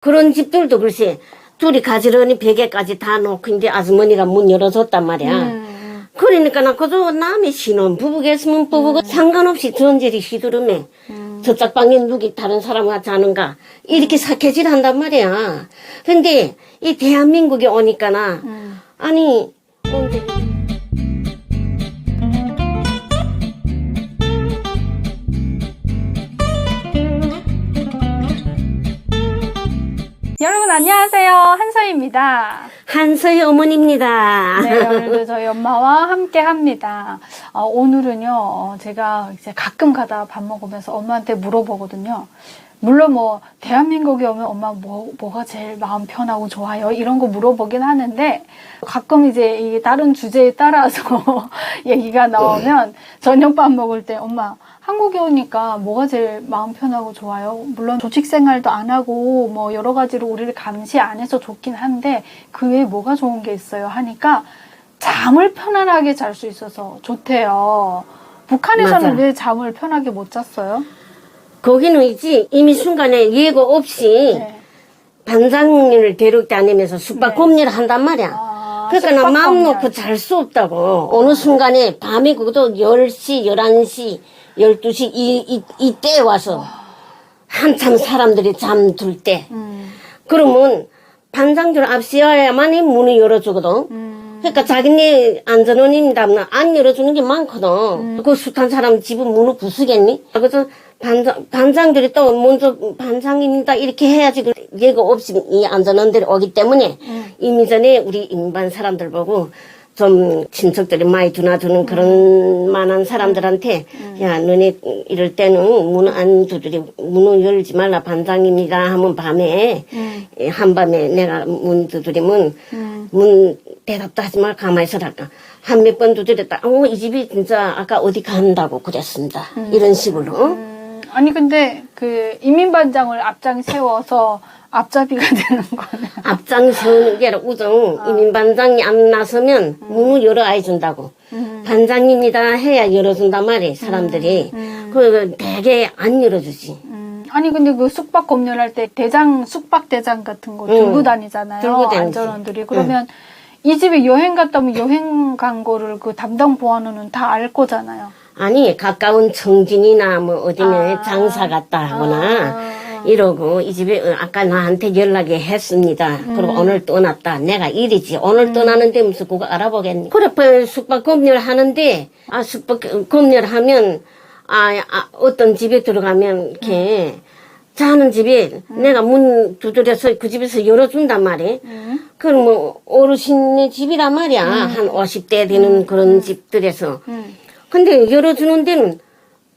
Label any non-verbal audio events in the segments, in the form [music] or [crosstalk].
그런 집들도 글쎄 둘이 가지런히 베개까지 다 놓고 이제 아주머니가 문 열어줬단 말이야. 음. 그러니까 나 그저 남의 신혼 부부겠으면 부부가 상관없이 전제리 시두름에 저쪽 방에 누기 다른 사람과 자는가 이렇게 사케질 한단 말이야. 근데 이 대한민국에 오니까나 음. 아니 언제 안녕하세요 한서희입니다. 한서희 어머니입니다. 네 오늘도 저희 엄마와 함께 합니다. 어, 오늘은요 어, 제가 이제 가끔 가다 밥 먹으면서 엄마한테 물어보거든요. 물론 뭐 대한민국에 오면 엄마 뭐 뭐가 제일 마음 편하고 좋아요 이런 거 물어보긴 하는데 가끔 이제 이 다른 주제에 따라서 [laughs] 얘기가 나오면 저녁밥 먹을 때 엄마 한국에 오니까 뭐가 제일 마음 편하고 좋아요 물론 조직 생활도 안 하고 뭐 여러 가지로 우리를 감시 안 해서 좋긴 한데 그 외에 뭐가 좋은 게 있어요 하니까 잠을 편안하게 잘 수 있어서 좋대요. 북한에서는 맞아. 왜 잠을 편하게 못 잤어요? 거기는 있지 이미 순간에 예고 없이 네. 반장님을 데리고 다니면서 숙박 네. 검리를 한단 말이야. 아, 그러니까 나 마음. 놓고 잘 수 없다고. 어느 순간에 밤에 그것도 10시, 11시, 12시 이, 이, 이때 와서 한참 사람들이 잠들 때. 음, 그러면 반장들 앞서야만이 문을 열어주거든. 음, 그러니까 자기네 안전원입니다면 안 열어주는 게 많거든. 음. 그 숱한 사람 집은 문을 부수겠니? 그래서 반장, 반장들이 또 먼저 반장입니다 이렇게 해야지 그 예고 없이 이 안전원들이 오기 때문에 음. 이미 전에 우리 일반 사람들 보고 좀 친척들이 많이 드나드는 그런 만한 사람들한테 야 너네 이럴 때는 문 안 두드리 문을 열지 말라. 반장입니다 하면 밤에 음. 예, 한밤에 내가 문 두드리면 음. 문 대답도 하지 말 가만히 있으랄까 한 몇 번 두드렸다. 어 이 집이 진짜 아까 어디 간다고 그랬습니다. 이런 식으로. 음, 아니 근데 그 이민반장을 앞장 세워서 앞잡이가 [laughs] 되는 거네. 앞장 서는 게 아니라 우정 이민 반장이 안 나서면 문을 열어 아 준다고 음. 반장입니다 해야 열어준단 말이에요 사람들이 그 대개 안 열어주지 음, 아니 근데 그 숙박 검열할 때 대장 숙박 대장 같은 거 들고 응. 다니잖아요. 들고 다니지. 안전원들이 그러면 이 집에 여행 갔다 오면 여행 간 거를 그 담당 보안원은 다 알 거잖아요. 아니 가까운 청진이나 뭐 어디면 아. 장사 갔다 하거나 아. 이러고 이 집에 어, 아까 나한테 연락이 했습니다. 그리고 오늘 떠났다. 내가 일이지. 오늘 떠나는데 무슨 그거 알아보겠니? 그래 그 숙박 검열 하는데 아 숙박 검열 하면 아, 아 어떤 집에 들어가면 이렇게 자는 집에 내가 문 두드려서 그 집에서 열어준단 말이야. 음. 그럼 뭐 어르신의 집이란 말이야. 한 50대 되는 그런 집들에서. 음. 근데 열어주는 데는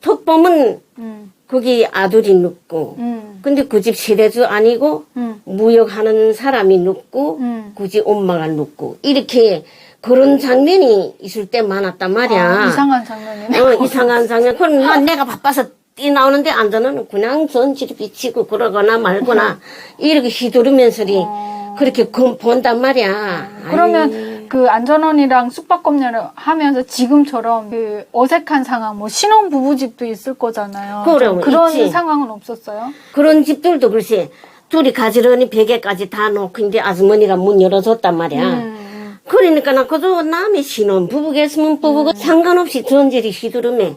턱 보면 음. 거기 아들이 눕고 음. 근데 그 집 세대주 아니고 음. 무역하는 사람이 눕고 음. 굳이 엄마가 눕고 이렇게 그런 장면이 있을 때 많았단 말이야. 아, 이상한 장면이네. 어, 이상한 장면. 그럼 난 내가 바빠서 뛰 나오는데 앉아는 그냥 전지를 비치고 그러거나 말거나 이렇게 휘두르면서리 그렇게 그- 본단 말이야. 그러면 그 안전원이랑 숙박 검열을 하면서 지금처럼 그 어색한 상황, 뭐 신혼 부부집도 있을 거잖아요. 좀 그런 있지. 상황은 없었어요? 그런 집들도 글쎄 둘이 가지런히 베개까지 다 놓고 이제 아주머니가 문 열어줬단 말이야. 음. 그러니까 나 그저 남의 신혼 부부겠으면 부부가 상관없이 전제리 휘두르면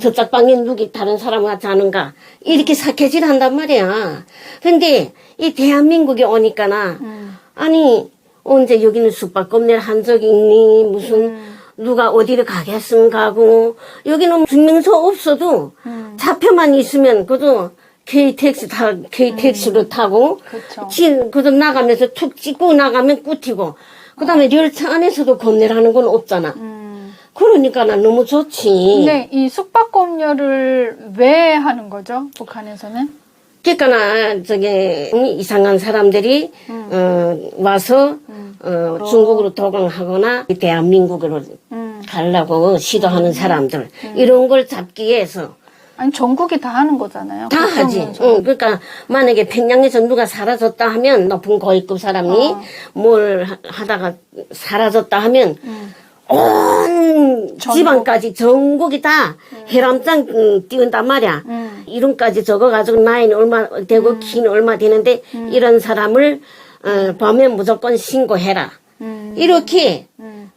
저쪽 방에 누기 다른 사람과 자는가 이렇게 사케질 한단 말이야. 근데 이 대한민국에 오니까나 음. 아니 언제 여기는 숙박검내를 한 적이 있니 무슨 누가 어디를 가겠으면 가고 여기는 증명서 없어도 음. 차표만 있으면 그저 KTX 타 KTX로 타고 그쵸. 지, 그저 나가면서 툭 찍고 나가면 꾸티고 그다음에 열차 안에서도 검내라는 건 없잖아. 음. 그러니까 나 너무 좋지. 근데 이 숙박 검열을 왜 하는 거죠? 북한에서는? 그러니까 나 저기 이상한 사람들이 어, 와서 어, 중국으로 도강하거나 대한민국으로 음. 가려고 시도하는 사람들 이런 걸 잡기 위해서 아니 전국이 다 하는 거잖아요. 다 하지. 응, 그러니까 만약에 평양에서 누가 사라졌다 하면 높은 고위급 사람이 어. 뭘 하- 하다가 사라졌다 하면 음. 온 지방까지 전국이 다 해람장 음, 띄운단 말이야. 음. 이름까지 적어가지고 나이는 얼마 되고 키는 얼마 되는데 이런 사람을 어, 보면 무조건 신고해라. 음. 이렇게 음.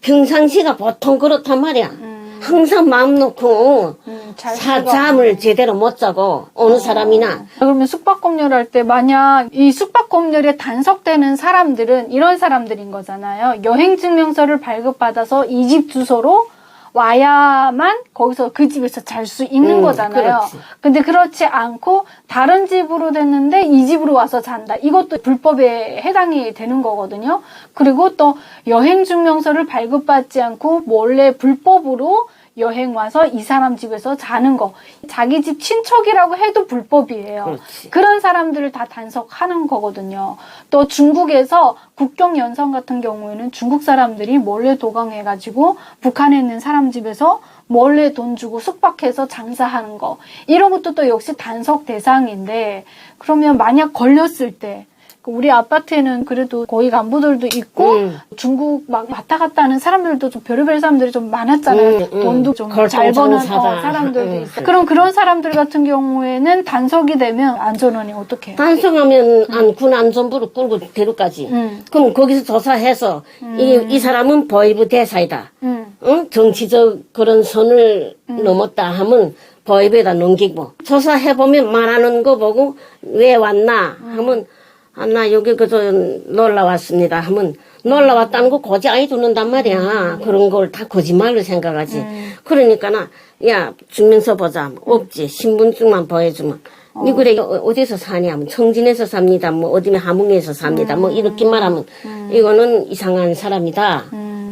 평상시가 보통 그렇단 말이야. 음. 항상 마음 놓고 음, 잘 사, 살아가. 잠을 제대로 못 자고 어느 사람이나 그러면 숙박검열 할 때 만약 이 숙박검열에 단속되는 사람들은 이런 사람들인 거잖아요. 여행증명서를 발급받아서 이 집 주소로 와야만 거기서 그 집에서 잘 수 있는 음, 거잖아요. 그렇지. 근데 그렇지 않고 다른 집으로 됐는데 이 집으로 와서 잔다. 이것도 불법에 해당이 되는 거거든요. 그리고 또 여행 증명서를 발급받지 않고 몰래 불법으로 여행 와서 이 사람 집에서 자는 거. 자기 집 친척이라고 해도 불법이에요. 그렇지. 그런 사람들을 다 단속하는 거거든요. 또 중국에서 국경 연성 같은 경우에는 중국 사람들이 몰래 도강해 가지고 북한에 있는 사람 집에서 몰래 돈 주고 숙박해서 장사하는 거. 이런 것도 또 역시 단속 대상인데, 그러면 만약 걸렸을 때, 그 우리 아파트에는 그래도 고위 간부들도 있고 음. 중국 막 왔다 갔다 하는 사람들도 좀 별의별 사람들이 좀 많았잖아요. 음, 음. 돈도 좀 잘 버는. 어, 사람들도 음. 있어요. 그럼 그런 사람들 같은 경우에는 단속이 되면 안전원이 어떻게 해요? 단속하면 안, 군 안전부로 끌고 데려가지. 음. 그럼 거기서 조사해서 이, 이 사람은 보이브 대사이다. 음. 응? 정치적 그런 선을 넘었다 하면 보이브에다 넘기고 조사해보면 말하는 거 보고 왜 왔나 하면 아, 나 여기 그저 놀러 왔습니다. 하면 놀러 왔다는 거 고지아이 두는단 말이야. 그런 걸 다 거짓말로 생각하지. 그러니까 나, 야, 증명서 보자. 없지. 신분증만 보여주면. 니 그래 어, 어디서 사냐 하면 청진에서 삽니다. 뭐 어디면 함흥에서 삽니다. 뭐 이렇게 말하면 이거는 이상한 사람이다.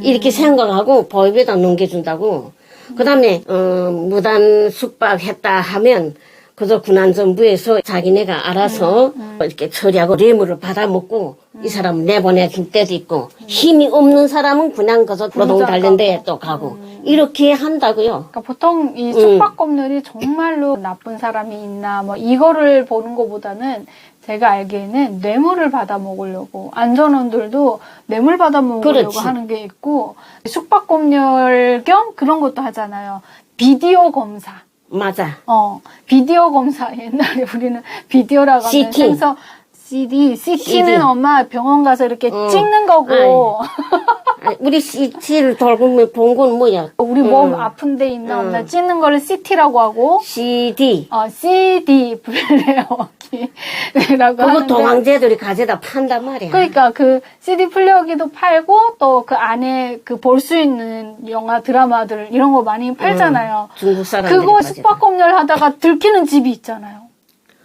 이렇게 생각하고 보입에다 넘겨준다고. 그다음에 어 무단 숙박했다 하면 그저 군안정부에서 자기네가 알아서 이렇게 처리하고 뇌물을 받아먹고 이 사람 내보내줄 때도 있고 힘이 없는 사람은 그냥 그저 노동 관련 데에 또 가고 이렇게 한다고요. 그러니까 보통 이 숙박검열이 정말로 나쁜 사람이 있나 뭐 이거를 보는 것보다는 제가 알기에는 뇌물을 받아 먹으려고 안전원들도 뇌물 받아 먹으려고 그렇지. 하는 게 있고 숙박검열 겸 그런 것도 하잖아요. 비디오 검사. 맞아. 어, 비디오 검사. 옛날에 우리는 비디오라고 하면 CT. CD. CT는 CD. 엄마 병원 가서 이렇게 어. 찍는 거고. 아니, [laughs] 우리 CT를 돌고 본 건 뭐야? 우리 몸 아픈 데 있나 없나 찍는 거를 CT라고 하고. CD. 어, CD 플레이어기라고 [laughs] 그거 하는데. 동황제들이 가져다 판단 말이야. 그러니까 그 CD 플레이어기도 팔고 또 그 안에 그 볼 수 있는 영화 드라마들 이런 거 많이 팔잖아요. 중국 사람들이 그거 가져다. 숙박검열 하다가 들키는 집이 있잖아요.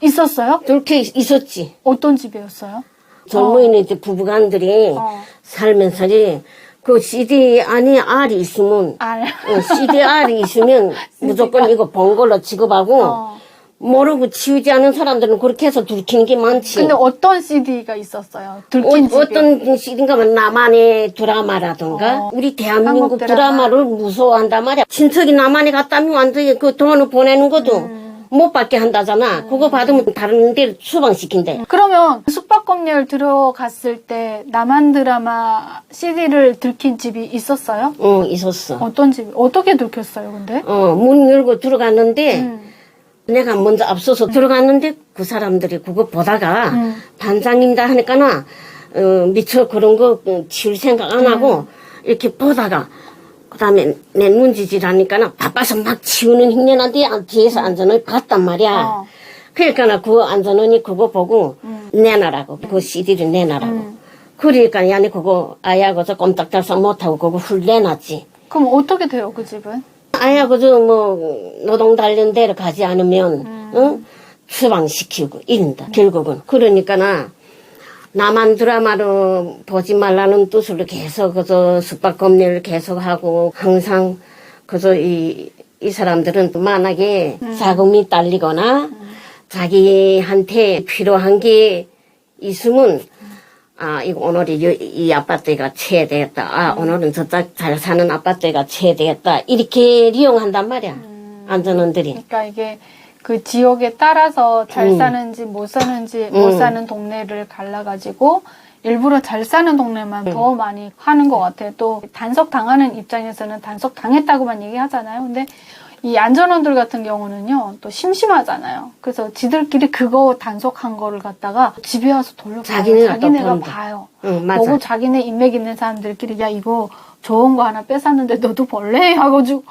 있었어요? 그렇게 있었지. 어떤 집이었어요? 젊은이 이제 부부간들이 어. 살면서지 그 CD 안에 R이 있으면 알. 어, CDR이 있으면 [laughs] 무조건 이거 본 걸로 취급하고 어. 모르고 치우지 않은 사람들은 그렇게 해서 들키는 게 많지. 근데 어떤 CD가 있었어요? 들킨 어, 집이. 어 떤 CD인가 면 나만의 드라마라던가 어. 우리 대한민국 한국 드라마. 드라마. 를 무서워한단 말이야. 친척이 남한에 갔다면 완전히 그 돈을 보내는 것도 음. 못 받게 한다잖아. 그거 받으면 다른 데로 추방시킨대. 그러면 숙박검열 들어갔을 때 남한 드라마 CD를 들킨 집이 있었어요? 어, 있었어. 어떤 집? 어떻게 들켰어요, 근데? 어, 문 열고 들어갔는데 음. 내가 먼저 앞서서 들어갔는데 그 사람들이 그거 보다가 음. 반장님다 하니까나 어, 미처 그런 거 어, 치울 생각 안 하고 음. 이렇게 보다가 그 다음에 내 눈지질하니까나 바빠서 막 치우는 아, 뒤에서 안전을 봤단 말이야. 음. 어. 그러니까 나그 안전원이 그거 보고 내놔라고 그 CD를 내놔라고. 음. 그러니까 야니 그거 아야고서 꼼짝달싹 못하고 그거 훌 내놨지. 그럼 어떻게 돼요, 그 집은? 아야 그저 뭐 노동 단련 데로 가지 않으면 음. 어? 추방시키고 이른다 결국은 그러니까 나 남한 드라마로 보지 말라는 뜻으로 계속 그저 숙박검열을 계속하고 항상 그저 이, 이 사람들은 만약에 음. 자금이 딸리거나 자기한테 필요한 게 있으면 아, 이거 오늘이 이, 이 아파트가 채되겠다. 아, 오늘은 저쪽 잘 사는 아파트가 채되겠다. 이렇게 이용한단 말이야. 안전원들이. 그러니까 이게 그 지역에 따라서 잘 음. 사는지 못 사는지 못 음. 사는 동네를 갈라가지고 일부러 잘 사는 동네만 더 많이 하는 것 같아요. 또 단속 당하는 입장에서는 단속 당했다고만 얘기하잖아요. 근데 이 안전원들 같은 경우는요, 또 심심하잖아요. 그래서 지들끼리 그거 단속한 거를 갖다가 집에 와서 돌려봐요. 자기네가 또 자기네가. 봐요. 응, 맞아. 보고 자기네 인맥 있는 사람들끼리 야 이거 좋은 거 하나 뺏었는데 너도 벌래? [laughs] 하고지고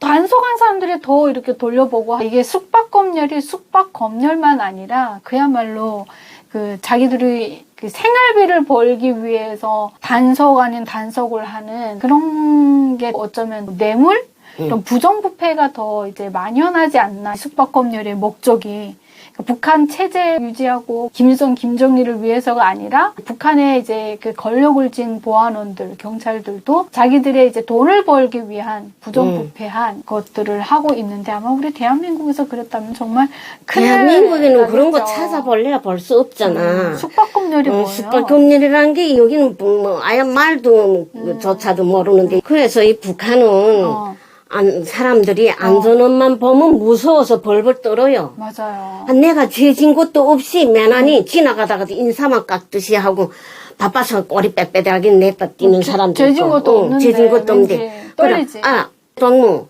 단속한 사람들이 더 이렇게 돌려보고 이게 숙박 검열이 숙박 검열만 아니라 그야말로 그 자기들이 그 생활비를 벌기 위해서 단속 아닌 단속을 하는 그런 게 어쩌면 뇌물? 이런 부정부패가 더 이제 만연하지 않나. 숙박 검열의 목적이 그러니까 북한 체제 유지하고 김일성, 김정일을 위해서가 아니라 북한의 이제 그 권력을 쥔 보안원들, 경찰들도 자기들의 이제 돈을 벌기 위한 부정부패한 것들을 하고 있는데 아마 우리 대한민국에서 그랬다면 정말 큰일 대한민국에는 그런 거. 찾아볼래야 볼 수 없잖아. 음, 숙박검열이 어, 뭐예요? 숙박금리라는 게 여기는 뭐, 뭐 아예 말도 조차도 모르는데 그래서 이 북한은 어, 안- 사람들이 안전원만 보면 무서워서 벌벌 떨어요. 맞아요. 아, 내가 죄진 것도 없이 맨하니 지나가다가도 인사만 깎듯이 하고 바빠서 꼬리 빼빼하게 냈다 뛰는 사람도 죄진 있고. 것도 어, 없는데 죄진 것도 없는데 왠지 떨리지. 아 동무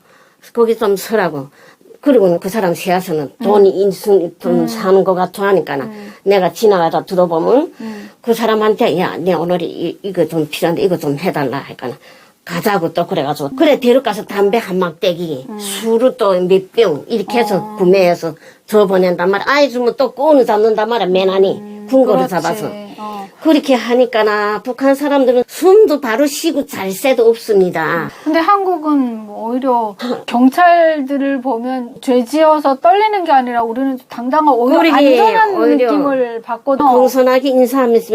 거기 좀 서라고 그리고 그 사람 세워서는 돈이 인순 돈 사는 것 같아 하니까는 내가 지나가다 들어보면 그 사람한테 야 내 오늘 이, 이거 좀 필요한데 이거 좀 해달라 하니까는 가자고 또 그래가지고. 그래 데려가서 담배 한 막대기. 술을 또 몇 병 이렇게 해서 구매해서 줘 보낸단 말이야. 아이 주면 또 꼬는 잡는단 말이야 맨하니 군거를 그렇지. 잡아서. 어. 그렇게 하니까나 북한 사람들은 숨도 바로 쉬고 잘 새도 없습니다. 근데 한국은 뭐 오히려 경찰들을 보면 죄 지어서 떨리는 게 아니라 우리는 당당한 오히려 그러게, 안전한 오히려 느낌을 받거든. 공손하게 인사하면서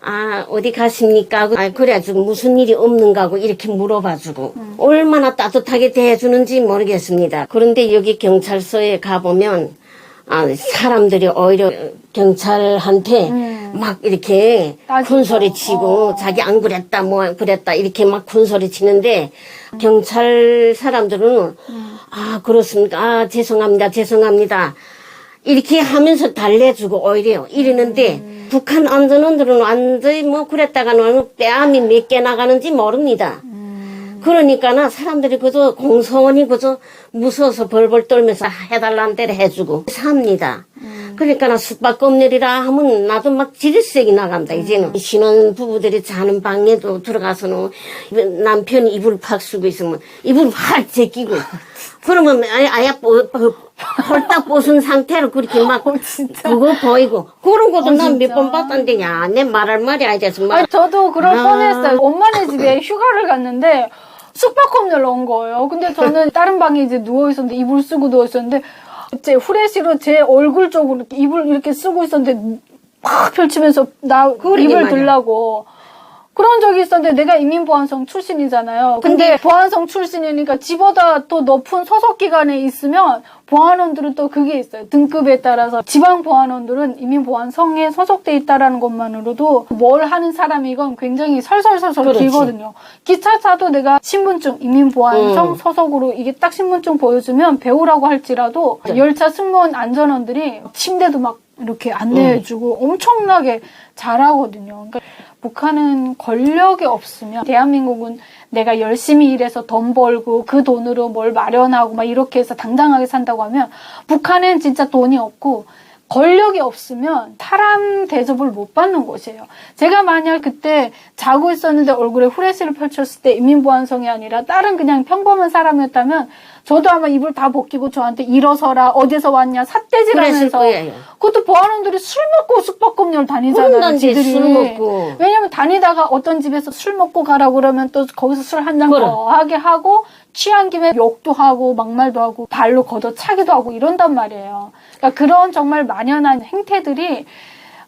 아 어디 가십니까? 하고, 아 그래가지고 무슨 일이 없는가 하고 이렇게 물어봐주고 얼마나 따뜻하게 대해주는지 모르겠습니다. 그런데 여기 경찰서에 가보면 아 사람들이 오히려 경찰한테 음. 막 이렇게 따지고. 군소리 치고 어. 자기 안 그랬다 뭐 그랬다 이렇게 막 군소리 치는데 경찰 사람들은 아 그렇습니까? 아 죄송합니다 죄송합니다. 이렇게 하면서 달래주고 오히려 이러는데 북한 안전원들은 완전히 뭐 그랬다가는 뺨이 몇 개 나가는지 모릅니다. 그러니까나 사람들이 그저 공손히 그저 무서워서 벌벌 떨면서 해달라는 대로 해주고 삽니다. 그러니까나 숙박검열이라 하면 나도 막 지리색이 나간다 이제는. 신혼 부부들이 자는 방에도 들어가서는 남편이 이불 팍 쓰고 있으면 이불 활 제끼고. [laughs] 그러면 뽀- 홀딱 벗은 상태로 그렇게 막 그거 보이고. 그런 것도 난몇 번 봤던데 야내 말할 말이 아니지 말. 아니, 저도 그럴 아. 뻔했어요. 엄마네 집에 휴가를 갔는데 숙박검열 온 거예요. 근데 저는 다른 방에 이제 누워 있었는데 이불 쓰고 누워 있었는데 제 후레쉬로 제 얼굴 쪽으로 이불 이렇게 쓰고 있었는데 팍 펼치면서 나 입을. 들라고. 그런 적이 있었는데 내가 이민보안성 출신이잖아요. 근데 보안성 출신이니까 집보다 또 높은 소속 기관에 있으면 보안원들은 또 그게 있어요. 등급에 따라서 지방 보안원들은 이민보안성에 소속돼 있다라는 것만으로도 뭘 하는 사람이건 굉장히 설설설설 그렇지. 길거든요. 기차 타도 내가 신분증 이민보안성 음. 소속으로 이게 딱 신분증 보여주면 배우라고 할지라도 네. 열차 승무원 안전원들이 침대도 막 이렇게 안내해주고 엄청나게 잘하거든요. 그러니까 북한은 권력이 없으면 대한민국은 내가 열심히 일해서 돈 벌고 그 돈으로 뭘 마련하고 막 이렇게 해서 당당하게 산다고 하면 북한은 진짜 돈이 없고 권력이 없으면 사람 대접을 못 받는 곳이에요. 제가 만약 그때 자고 있었는데 얼굴에 후레쉬를 펼쳤을 때 인민보안성이 아니라 다른 그냥 평범한 사람이었다면 저도 아마 입을 다 벗기고 저한테 일어서라 어디서 왔냐 삿대질하면서 거예요. 그것도 보안원들이 술 먹고 숙박검열 다니잖아요. 지들이. 술 먹고. 왜냐면 다니다가 어떤 집에서 술 먹고 가라고 그러면 또 거기서 술 한잔 그래. 더 하게 하고 취한 김에 욕도 하고 막말도 하고 발로 걷어차기도 하고 이런단 말이에요. 그러니까 그런 정말 만연한 행태들이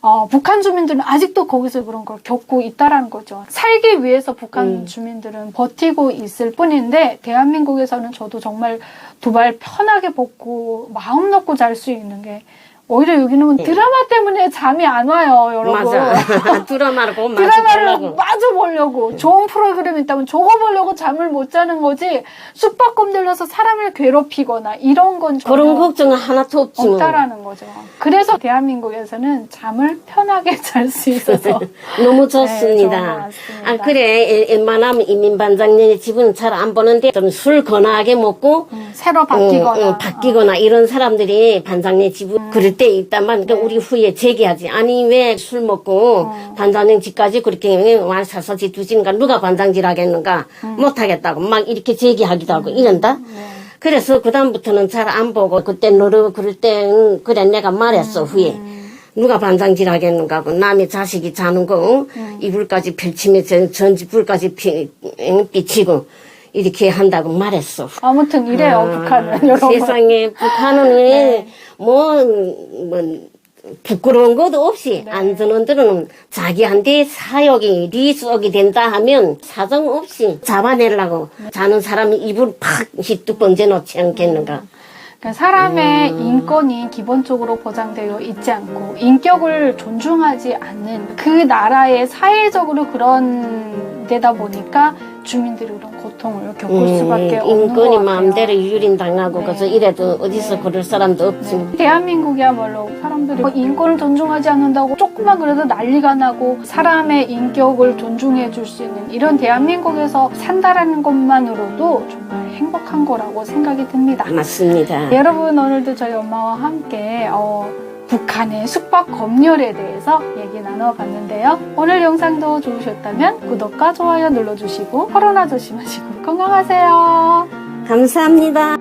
어, 북한 주민들은 아직도 거기서 그런 걸 겪고 있다라는 거죠. 살기 위해서 북한 음. 주민들은 버티고 있을 뿐인데 대한민국에서는 저도 정말 두 발 편하게 벗고 마음 놓고 잘 수 있는 게 오히려 여기는 드라마 때문에 잠이 안 와요, 여러분. 네. 맞아. [laughs] 드라마를 보고 드라마를 보려고. 마주 보려고 좋은 프로그램이 있다면 저거 보려고 잠을 못 자는 거지 숙박금 들려서 사람을 괴롭히거나 이런 건 전혀 그런 걱정은 하나도 없지 뭐. 없다라는 거죠. 그래서 대한민국에서는 잠을 편하게 [laughs] 잘 수 있어서 [laughs] 너무 네, 좋습니다. 맞습니다. 아, 그래. 에- 웬만하면 이민 반장님의 집은 잘 안 보는데 좀술 건하게 먹고 음, 새로 바뀌거나 응, 응, 바뀌거나 이런 사람들이 반장님 집은 그 럴때 있다만 그 우리 후에 제기하지. 아니 왜 술 먹고 반장님 집까지 그렇게 완 사서 지두시는가 누가 반장질 하겠는가 못하겠다고 막 이렇게 제기하기도 하고 이런다. 그래서 그다음부터는 잘 안 보고 그때 너를 그럴 때 응, 그래 내가 말했어 후에. 누가 반장질 하겠는가 하고 남의 자식이 자는 거 응? 이불까지 펼치면서 전지불까지 피, 응, 비치고 이렇게 한다고 말했어. 아무튼 이래요 아, 북한은 [laughs] 여러분. 네. 세상에 북한은 왜, 뭐, 뭐, 부끄러운 것도 없이 네. 안 드는 들은 자기한테 사욕이 리속이 된다 하면 사정 없이 잡아내려고 네. 자는 사람이 입을 팍 히뚝 번져 놓지 않겠는가. 그러니까 사람의 음. 인권이 기본적으로 보장되어 있지 않고 인격을 존중하지 않는 그 나라의 사회적으로 그런 데다 보니까 주민들이 그런 고통을 겪을 음, 수밖에 없는 것 인권이 같아요. 마음대로 유린 당하고 네. 그래서 이래도 어디서 그럴 사람도 없지. 네. 대한민국이야말로 사람들이 뭐 인권을 존중하지 않는다고 조금만 그래도 난리가 나고 사람의 인격을 존중해 줄 수 있는 이런 대한민국에서 산다라는 것만으로도 정말 행복한 거라고 생각이 듭니다. 맞습니다. 여러분 오늘도 저희 엄마와 함께 어, 북한의 숙박 검열에 대해서 얘기 나눠봤는데요. 오늘 영상도 좋으셨다면 구독과 좋아요 눌러주시고 코로나 조심하시고 건강하세요. 감사합니다.